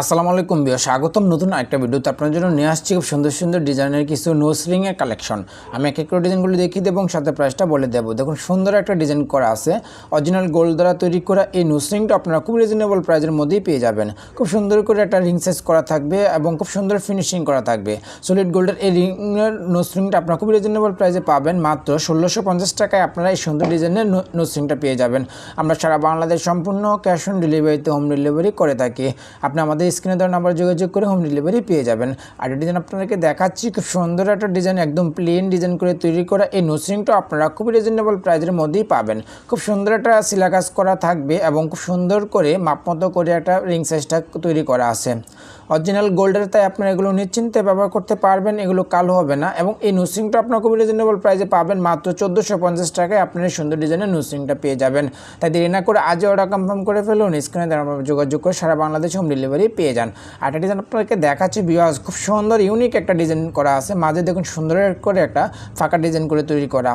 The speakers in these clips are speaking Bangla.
আসসালামু আলাইকুম বিয়া স্বাগতম নতুন একটা ভিডিওতে আপনার জন্য নিয়ে আসছি খুব সুন্দর সুন্দর ডিজাইনের কিছু নোস রিংয়ের কালেকশন আমি এক এক ডিজাইনগুলো দেখিয়ে দেবো এবং সাথে প্রাইসটা বলে দেবো। দেখুন, সুন্দর একটা ডিজাইন করা আছে। অরিজিনাল গোল্ড দ্বারা তৈরি করা এই নোস রিংটা আপনারা খুব রিজনেবল প্রাইজের মধ্যেই পেয়ে যাবেন। খুব সুন্দর করে একটা রিং সাইজ করা থাকবে এবং খুব সুন্দর ফিনিশিং করা থাকবে। সলিড গোল্ডের এই রিংয়ের নোস রিংটা আপনারা খুব রিজনেবল প্রাইজে পাবেন। মাত্র ষোলোশো পঞ্চাশ টাকায় আপনারা এই সুন্দর ডিজাইনের নোস রিংটা পেয়ে যাবেন। আমরা সারা বাংলাদেশ সম্পূর্ণ ক্যাশ অন ডেলিভারিতে হোম ডেলিভারি করে থাকি। আপনি আমাদের স্ক্রিনে দেওয়া নাম্বার যোগাযোগ করে হোম ডেলিভারি পেয়ে যাবেন। আর ডিজাইন আপনাদেরকে দেখাচ্ছি, খুব সুন্দর একটা ডিজাইন একদম প্লেন ডিজাইন করে তৈরি করা এই নোসরিংটা আপনারা খুব রিজনেবল প্রাইজের মধ্যেই পাবেন। খুব সুন্দর একটা সিলাকাস করা থাকবে এবং খুব সুন্দর করে মাপ মতো করে একটা রিং সাইজটা তৈরি করা আছে। অরিজিনাল গোল্ডের তাই আপনারা এগুলো নিশ্চিন্তে ব্যবহার করতে পারবেন, এগুলো কালো হবে না। এবং এই নোসিংটা আপনার খুবই রিজনেবল প্রাইসে পাবেন, মাত্র চোদ্দোশো পঞ্চাশ টাকায় আপনার সুন্দর ডিজাইনের নুসিংটা পেয়ে যাবেন। তাই দেরি না করে আজও অর্ডার কনফার্ম করে ফেলুন স্ক্রিনে যোগাযোগ করে সারা বাংলাদেশ হোম ডেলিভারি পেয়ে যান। আর একটা ডিজাইন আপনাকে দেখাচ্ছি বিয়াস খুব সুন্দর ইউনিক একটা ডিজাইন করা আছে। মাঝে দেখুন সুন্দর করে একটা ফাঁকা ডিজাইন করে তৈরি করা।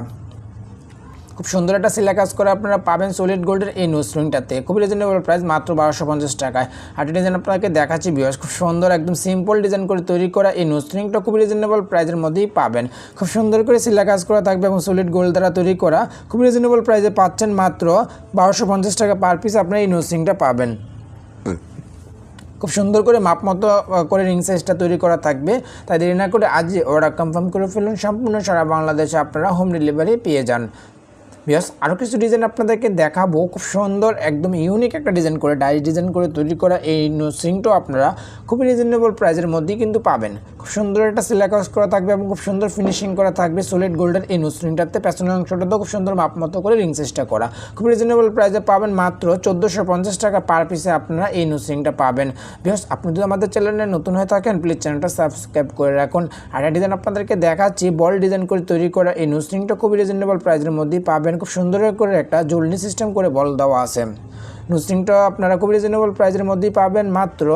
খুব সুন্দর একটা সিলা কাজ করে আপনারা পাবেন সলিড গোল্ডের এই নোজ রিংটাতে খুবই রিজনেবল প্রাইস মাত্র বারোশো পঞ্চাশ টাকায়। আর ডিজাইন আপনাকে দেখাচ্ছি বিয়স খুব সুন্দর একদম সিম্পল ডিজাইন করে তৈরি করা এই নোজ রিংটা খুবই রিজনেবল প্রাইসের মধ্যেই পাবেন। খুব সুন্দর করে সিলা কাজ করা থাকবে এবং সলিড গোল্ড দ্বারা তৈরি করা। খুব রিজনেবল প্রাইসে পাচ্ছেন মাত্র বারোশো পঞ্চাশ টাকা পার পিস আপনারা এই নোজ রিংটা পাবেন। খুব সুন্দর করে মাপ মতো করে রিং সাইজটা তৈরি করা থাকবে। তাই দেরি না করে আজই অর্ডার কনফার্ম করে ফেলুন। সম্পূর্ণ সারা বাংলাদেশে আপনারা হোম ডেলিভারি পেয়ে যান। বিয়াস আরও কিছু ডিজাইন আপনাদেরকে দেখাবো। খুব সুন্দর, একদম ইউনিক একটা ডিজাইন করে ডাইস ডিজাইন করে তৈরি করা এই নোসিংটাও আপনারা খুবই রিজনেবল প্রাইসের মধ্যেই কিন্তু পাবেন। খুব সুন্দর একটা সিলাকাস করা থাকবে এবং খুব সুন্দর ফিনিশিং করা থাকবে সলিড গোল্ডের এই নোসিংটাতে পেছনের অংশটাতেও খুব সুন্দর মাপ মতো করে রিং সাইজটা করা। খুব রিজনেবল প্রাইসে পাবেন মাত্র চোদ্দোশো পঞ্চাশ টাকা পার পিসে আপনারা এই নোসিংটা পাবেন। বিকজ আপনি যদি আমাদের চ্যানেলে নতুন হয়ে থাকেন প্লিজ চ্যানেলটা সাবস্ক্রাইব করে রাখুন। আর ডিজাইন আপনাদেরকে দেখাচ্ছি বল ডিজাইন করে তৈরি করা এই নোসিংটা খুবই রিজনেবল প্রাইসের মধ্যেই পাবেন। খুব সুন্দর করে একটা জুলনি সিস্টেম করে বল দেওয়া আছে। নোসিংটা আপনারা খুব রিজনেবল প্রাইসের মধ্যেই পাবেন মাত্র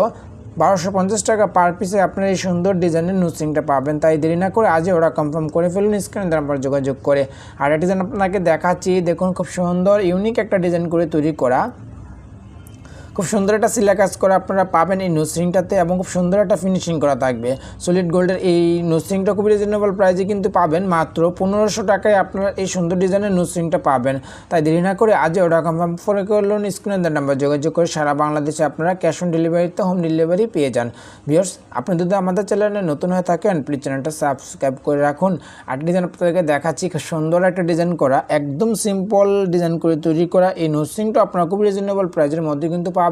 বারোশো পঞ্চাশ টাকা পার পিসে আপনার এই সুন্দর ডিজাইনের নুসিংটা পাবেন। তাই দেরি না করে আজই ওরা কনফার্ম করে ফেলুন স্ক্রিনে তারপর যোগাযোগ করে। আর ডিজাইন আপনাকে দেখাচ্ছি, দেখুন খুব সুন্দর ইউনিক একটা ডিজাইন করে তৈরি করা। খুব সুন্দর একটা সিলা কাজ করা আপনারা পাবেন এই নোসরিংটাতে এবং খুব সুন্দর একটা ফিনিশিং করা থাকবে। সলিড গোল্ডের এই নোসরিংটা খুবই রিজনেবল প্রাইসে কিন্তু পাবেন। মাত্র পনেরোশো টাকায় আপনারা এই সুন্দর ডিজাইনের নোসরিংটা পাবেন। তাই দেরি না করে আজই অর্ডার কনফার্ম করে করলেন স্ক্রিনের নাম্বার যোগাযোগ করে সারা বাংলাদেশে আপনারা ক্যাশ অন ডেলিভারিতে হোম ডেলিভারি পেয়ে যান। বিয়ার্স আপনি যদি আমাদের চ্যানেলে নতুন হয়ে থাকেন প্লিজ চ্যানেলটা সাবস্ক্রাইব করে রাখুন। আর ডিজাইন আপনাদেরকে দেখাচ্ছি, খুব সুন্দর একটা ডিজাইন করা, একদম সিম্পল ডিজাইন করে তৈরি করা এই নোসিংটা আপনারা খুব রিজনেবল প্রাইসের মধ্যে কিন্তু পাবেন।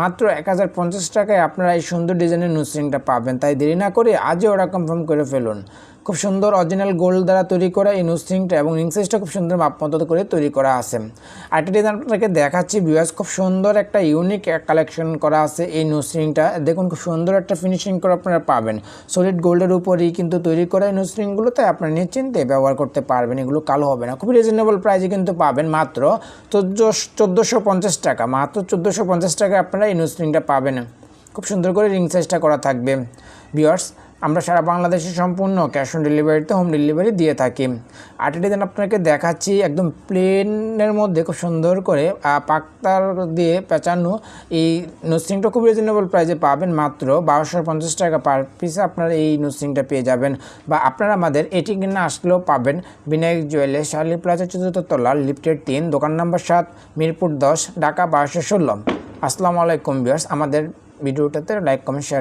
মাত্র এক হাজার পঞ্চাশ টাকায় আপনারা এই সুন্দর ডিজাইনের নুসরিংটা পাবেন। তাই দেরি না করে আজও ওরা কনফার্ম করে ফেলুন। খুব সুন্দর অরিজিনাল গোল্ড দ্বারা তৈরি করা এই নোসিংটা এবং রিং সাইজটা খুব সুন্দর মাপ মতো করে তৈরি করা আছে। আরেকটা ডিজাইন আপনাকে দেখাচ্ছি ভিউয়ার্স খুব সুন্দর একটা ইউনিক কালেকশন করা আছে এই নোসিংটা দেখুন, খুব সুন্দর একটা ফিনিশিং করে আপনারা পাবেন। সলিড গোল্ডের উপরেই কিন্তু তৈরি করা এই নোসিংগুলো তাই আপনারা নিশ্চিন্তে ব্যবহার করতে পারবেন, এগুলো কালো হবে না। খুবই রিজনেবল প্রাইসে কিন্তু পাবেন মাত্র চোদ্দ চোদ্দোশো পঞ্চাশ টাকা। মাত্র চোদ্দোশো পঞ্চাশ টাকা আপনারা এই নোসিংটা পাবেন। খুব সুন্দর করে রিং সাইজটা করা থাকবে। ভিউয়ার্স আমরা সারা বাংলাদেশে সম্পূর্ণ ক্যাশ অন ডেলিভারিতে হোম ডেলিভারি দিয়ে থাকি। আরেকটা ডিজাইন আপনাকে দেখাচ্ছি, একদম প্লেনের মধ্যে খুব সুন্দর করে পাক্তার দিয়ে পেঁচানো। এই নোসিংটা খুব রিজনেবল প্রাইসে পাবেন মাত্র বারোশো পঞ্চাশ টাকা পার পিসে আপনারা এই নোসিংটা পেয়ে যাবেন। বা আপনারা আমাদের এটি কিনে আসলেও পাবেন। বিনায়ক জুয়েলার্স শার্লি প্লাজা চতুর্থ তলা লিফটের তিন, দোকান নাম্বার সাত, মিরপুর দশ, ঢাকা বারোশো ষোলো। আসসালামু আলাইকুম বিয়ার্স আমাদের ভিডিওটাতে লাইক কমেন্ট শেয়ার